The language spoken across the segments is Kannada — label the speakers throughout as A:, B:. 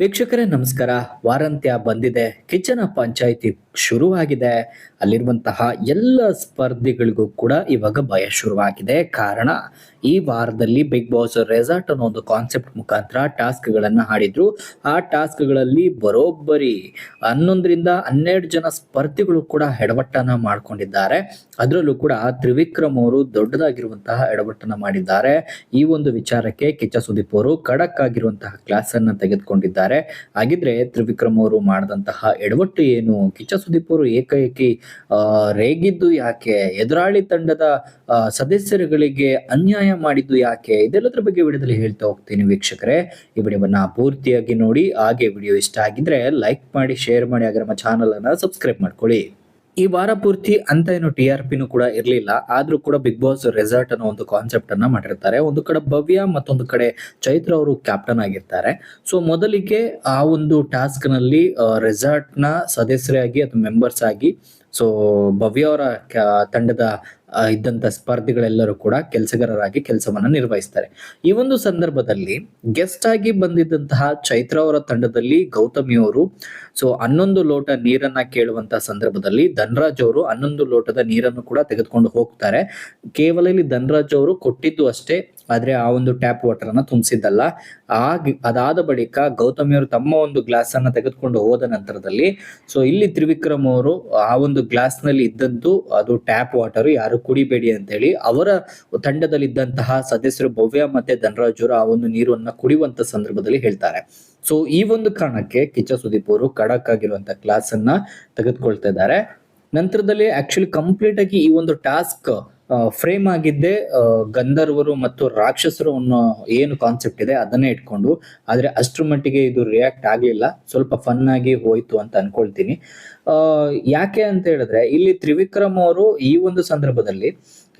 A: ವೀಕ್ಷಕರೇ, ನಮಸ್ಕಾರ. ವಾರಾಂತ್ಯ ಬಂದಿದೆ. ಕಿಚನ ಪಂಚಾಯಿತಿ ಶುರುವಾಗಿದೆ. ಅಲ್ಲಿರುವಂತಹ ಎಲ್ಲ ಸ್ಪರ್ಧಿಗಳಿಗೂ ಕೂಡ ಇವಾಗ ಭಯ ಶುರುವಾಗಿದೆ. ಕಾರಣ, ಈ ವಾರದಲ್ಲಿ ಬಿಗ್ ಬಾಸ್ ರೆಸಾರ್ಟ್ ಅನ್ನೋ ಒಂದು ಕಾನ್ಸೆಪ್ಟ್ ಮುಖಾಂತರ ಟಾಸ್ಕ್ ಗಳನ್ನ ಹಾಡಿದ್ರು. ಆ ಟಾಸ್ಕ್ಗಳಲ್ಲಿ ಬರೋಬ್ಬರಿ ಹನ್ನೊಂದರಿಂದ ಹನ್ನೆರಡು ಜನ ಸ್ಪರ್ಧಿಗಳು ಕೂಡ ಎಡವಟ್ಟನ್ನ ಮಾಡ್ಕೊಂಡಿದ್ದಾರೆ. ಅದರಲ್ಲೂ ಕೂಡ ತ್ರಿವಿಕ್ರಮ್ ಅವರು ದೊಡ್ಡದಾಗಿರುವಂತಹ ಎಡವಟ್ಟನ್ನ ಮಾಡಿದ್ದಾರೆ. ಈ ಒಂದು ವಿಚಾರಕ್ಕೆ ಕಿಚ್ಚ ಸುದೀಪ್ ಅವರು ಖಡಕ್ ಆಗಿರುವಂತಹ ಕ್ಲಾಸ್ ಅನ್ನ ತೆಗೆದುಕೊಂಡಿದ್ದಾರೆ ಹಾಗಿದ್ರೆ ತ್ರಿವಿಕ್ರಮ್ ಅವರು ಮಾಡಿದಂತಹ ಎಡವಟ್ಟು ಏನು? ಕಿಚ್ಚ ಸುದೀಪ್ ಅವರು ಏಕಾಏಕಿ ರೇಗಿದ್ದು ಯಾಕೆ? ಎದುರಾಳಿ ತಂಡದ ಸದಸ್ಯರುಗಳಿಗೆ ಅನ್ಯಾಯ ಮಾಡಿದ್ದು ಯಾಕೆ? ಇದೆಲ್ಲದರ ಬಗ್ಗೆ ವಿಡಿಯೋದಲ್ಲಿ ಹೇಳ್ತಾ ಹೋಗ್ತೀನಿ ವೀಕ್ಷಕರೇ. ಈ ವಿಡಿಯೋವನ್ನ ಪೂರ್ತಿಯಾಗಿ ನೋಡಿ. ಹಾಗೆ ವಿಡಿಯೋ ಇಷ್ಟ ಆಗಿದ್ರೆ ಲೈಕ್ ಮಾಡಿ ಶೇರ್ ಮಾಡಿ. ಹಾಗೆ ನಮ್ಮ ಚಾನಲ್ ಅನ್ನ ಸಬ್ಸ್ಕ್ರೈಬ್ ಮಾಡ್ಕೊಳ್ಳಿ. ಈ ವಾರ ಪೂರ್ತಿ ಅಂತ ಏನು ಟಿ ಆರ್ ಪಿನೂ ಕೂಡ ಇರಲಿಲ್ಲ. ಆದ್ರೂ ಕೂಡ ಬಿಗ್ ಬಾಸ್ ರೆಸಾರ್ಟ್ ಅನ್ನೋ ಒಂದು ಕಾನ್ಸೆಪ್ಟ್ ಅನ್ನ ಮಾಡಿರ್ತಾರೆ. ಒಂದು ಕಡೆ ಭವ್ಯ, ಮತ್ತೊಂದು ಕಡೆ ಚೈತ್ರ ಅವರು ಕ್ಯಾಪ್ಟನ್ ಆಗಿರ್ತಾರೆ. ಸೊ ಮೊದಲಿಗೆ ಆ ಒಂದು ಟಾಸ್ಕ್ನಲ್ಲಿ ರೆಸಾರ್ಟ್ನ ಸದಸ್ಯರಾಗಿ ಅಥವಾ ಮೆಂಬರ್ಸ್ ಆಗಿ ಸೊ ಭವ್ಯ ಅವರ ತಂಡದ ಆ, ಇದ್ದಂತ ಸ್ಪರ್ಧಿಗಳೆಲ್ಲರೂ ಕೂಡ ಕೆಲಸಗಾರರಾಗಿ ಕೆಲಸವನ್ನ ನಿರ್ವಹಿಸ್ತಾರೆ. ಈ ಒಂದು ಸಂದರ್ಭದಲ್ಲಿ ಗೆಸ್ಟ್ ಆಗಿ ಬಂದಿದ್ದಂತಹ ಚೈತ್ರ ಅವರ ತಂಡದಲ್ಲಿ ಗೌತಮಿ ಅವರು ಸೊ ಹನ್ನೊಂದು ಲೋಟ ನೀರನ್ನ ಕೇಳುವಂತ ಸಂದರ್ಭದಲ್ಲಿ ಧನರಾಜ್ ಅವರು ಹನ್ನೊಂದು ಲೋಟದ ನೀರನ್ನು ಕೂಡ ತೆಗೆದುಕೊಂಡು ಹೋಗ್ತಾರೆ. ಕೇವಲ ಇಲ್ಲಿ ಧನರಾಜ್ ಅವರು ಕೊಟ್ಟಿದ್ದು ಅಷ್ಟೇ ಆದ್ರೆ ಆ ಒಂದು ಟ್ಯಾಪ್ ವಾಟರ್ ಅನ್ನ ತುಂಬಿಸಿದ್ದಲ್ಲ. ಆ ಅದಾದ ಬಳಿಕ ಗೌತಮಿಯವರು ತಮ್ಮ ಒಂದು ಗ್ಲಾಸ್ ಅನ್ನ ತೆಗೆದುಕೊಂಡು ಹೋದ ನಂತರದಲ್ಲಿ ಸೊ ಇಲ್ಲಿ ತ್ರಿವಿಕ್ರಮ್ ಅವರು ಆ ಒಂದು ಗ್ಲಾಸ್ನಲ್ಲಿ ಇದ್ದದ್ದು ಅದು ಟ್ಯಾಪ್ ವಾಟರ್ ಯಾರು ಕುಡಿಬೇಡಿ ಅಂತ ಹೇಳಿ ಅವರ ತಂಡದಲ್ಲಿದ್ದಂತಹ ಸದಸ್ಯರು ಭವ್ಯ ಮತ್ತೆ ಧನರಾಜ್ ಅವರು ಆ ಒಂದು ನೀರನ್ನ ಕುಡಿಯುವಂತ ಸಂದರ್ಭದಲ್ಲಿ ಹೇಳ್ತಾರೆ. ಸೊ ಈ ಒಂದು ಕಾರಣಕ್ಕೆ ಕಿಚ್ಚ ಸುದೀಪ್ ಅವರು ಖಡಕ್ ಆಗಿರುವಂತ ಕ್ಲಾಸ್ ಅನ್ನ ತೆಗೆದುಕೊಳ್ತಾ ಇದ್ದಾರೆ. ನಂತರದಲ್ಲಿ ಆಕ್ಚುಲಿ ಕಂಪ್ಲೀಟ್ ಆಗಿ ಈ ಒಂದು ಟಾಸ್ಕ್ ಫ್ರೇಮ್ ಆಗಿದ್ದೆ ಗಂಧರ್ವರು ಮತ್ತು ರಾಕ್ಷಸರು ಅನ್ನೋ ಏನು ಕಾನ್ಸೆಪ್ಟ್ ಇದೆ, ಅದನ್ನೇ ಇಟ್ಕೊಂಡು, ಆದ್ರೆ ಅಷ್ಟರ ಮಟ್ಟಿಗೆ ಇದು ರಿಯಾಕ್ಟ್ ಆಗ್ಲಿಲ್ಲ. ಸ್ವಲ್ಪ ಫನ್ ಆಗಿ ಹೋಯ್ತು ಅಂತ ಅನ್ಕೊಳ್ತೀನಿ. ಯಾಕೆ ಅಂತ ಹೇಳಿದ್ರೆ, ಇಲ್ಲಿ ತ್ರಿವಿಕ್ರಮ್ ಅವರು ಈ ಒಂದು ಸಂದರ್ಭದಲ್ಲಿ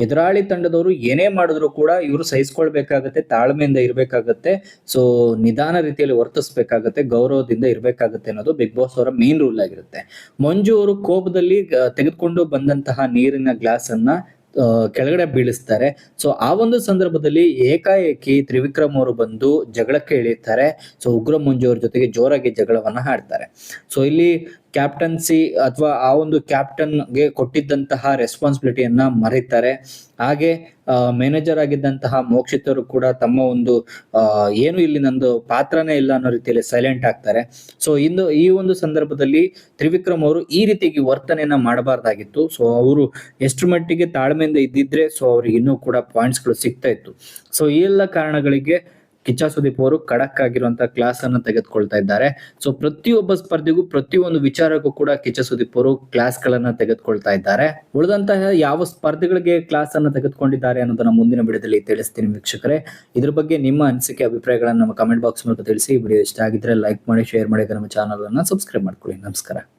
A: ಎದುರಾಳಿ ತಂಡದವರು ಏನೇ ಮಾಡಿದ್ರು ಕೂಡ ಇವರು ಸಹಿಸ್ಕೊಳ್ಬೇಕಾಗತ್ತೆ, ತಾಳ್ಮೆಯಿಂದ ಇರ್ಬೇಕಾಗತ್ತೆ ಸೊ ನಿಧಾನ ರೀತಿಯಲ್ಲಿ ವರ್ತಿಸ್ಬೇಕಾಗತ್ತೆ, ಗೌರವದಿಂದ ಇರ್ಬೇಕಾಗತ್ತೆ ಅನ್ನೋದು ಬಿಗ್ ಬಾಸ್ ಅವರ ಮೇನ್ ರೂಲ್ ಆಗಿರುತ್ತೆ. ಮಂಜು ಅವರು ಕೋಪದಲ್ಲಿ ತೆಗೆದುಕೊಂಡು ಬಂದಂತಹ ನೀರಿನ ಗ್ಲಾಸ್ ಅನ್ನ ಕೆಳಗಡೆ ಬೀಳಿಸ್ತಾರೆ. ಸೊ ಆ ಒಂದು ಸಂದರ್ಭದಲ್ಲಿ ಏಕಾಏಕಿ ತ್ರಿವಿಕ್ರಮ್ ಅವರು ಬಂದು ಜಗಳಕ್ಕೆ ಇಳಿಯುತ್ತಾರೆ ಸೊ ಉಗ್ರ ಮುಂಜು ಅವ್ರ ಜೊತೆಗೆ ಜೋರಾಗಿ ಜಗಳವನ್ನ ಹಾಡ್ತಾರೆ ಸೊ ಇಲ್ಲಿ ಕ್ಯಾಪ್ಟನ್ಸಿ ಅಥವಾ ಆ ಒಂದು ಕ್ಯಾಪ್ಟನ್ಗೆ ಕೊಟ್ಟಿದ್ದಂತಹ ರೆಸ್ಪಾನ್ಸಿಬಿಲಿಟಿಯನ್ನ ಮರೀತಾರೆ. ಹಾಗೆ ಮ್ಯಾನೇಜರ್ ಆಗಿದ್ದಂತಹ ಮೋಕ್ಷಿತರು ಕೂಡ ತಮ್ಮ ಒಂದು ಏನು ಇಲ್ಲಿ ನಂದು ಪಾತ್ರನೇ ಇಲ್ಲ ಅನ್ನೋ ರೀತಿಯಲ್ಲಿ ಸೈಲೆಂಟ್ ಆಗ್ತಾರೆ. ಸೊ ಇಂದು ಈ ಒಂದು ಸಂದರ್ಭದಲ್ಲಿ ತ್ರಿವಿಕ್ರಮ್ ಅವರು ಈ ರೀತಿಯಾಗಿ ವರ್ತನೆಯನ್ನ ಮಾಡಬಾರ್ದಾಗಿತ್ತು. ಸೊ ಅವರು ಎಷ್ಟು ಮಟ್ಟಿಗೆ ತಾಳ್ಮೆಯಿಂದ ಇದ್ದಿದ್ರೆ ಸೊ ಅವ್ರಿಗೆ ಇನ್ನೂ ಕೂಡ ಪಾಯಿಂಟ್ಸ್ಗಳು ಸಿಗ್ತಾ ಇತ್ತು. ಸೊ ಈ ಎಲ್ಲ ಕಾರಣಗಳಿಗೆ ಕಿಚ್ಚ ಸುದೀಪ್ ಅವರು ಖಡಕ್ ಆಗಿರುವಂತಹ ಕ್ಲಾಸ್ ಅನ್ನು ತೆಗೆದುಕೊಳ್ತಾ ಇದ್ದಾರೆ. ಸೊ ಪ್ರತಿಯೊಬ್ಬ ಸ್ಪರ್ಧಿಗೂ ಪ್ರತಿಯೊಂದು ವಿಚಾರಕ್ಕೂ ಕೂಡ ಕಿಚ್ಚ ಸುದೀಪ್ ಅವರು ಕ್ಲಾಸ್ ಗಳನ್ನ ತೆಗೆದುಕೊಳ್ತಾ ಇದ್ದಾರೆ. ಉಳಿದಂತಹ ಯಾವ ಸ್ಪರ್ಧಿಗಳಿಗೆ ಕ್ಲಾಸ್ ಅನ್ನು ತೆಗೆದುಕೊಂಡಿದ್ದಾರೆ ಅನ್ನೋದನ್ನ ಮುಂದಿನ ವಿಡಿಯೋದಲ್ಲಿ ತಿಳಿಸ್ತೀನಿ ವೀಕ್ಷಕರೇ. ಇದ್ರ ಬಗ್ಗೆ ನಿಮ್ಮ ಅನಿಸಿಕೆ, ಅಭಿಪ್ರಾಯಗಳನ್ನು ನಮ್ಮ ಕಮೆಂಟ್ ಬಾಕ್ಸ್ ಮೂಲಕ ತಿಳಿಸಿ. ವಿಡಿಯೋ ಇಷ್ಟ ಆಗಿದ್ರೆ ಲೈಕ್ ಮಾಡಿ ಶೇರ್ ಮಾಡಿ, ನಮ್ಮ ಚಾನಲ್ ಅನ್ನು ಸಬ್ಸ್ಕ್ರೈಬ್ ಮಾಡ್ಕೊಳ್ಳಿ. ನಮಸ್ಕಾರ.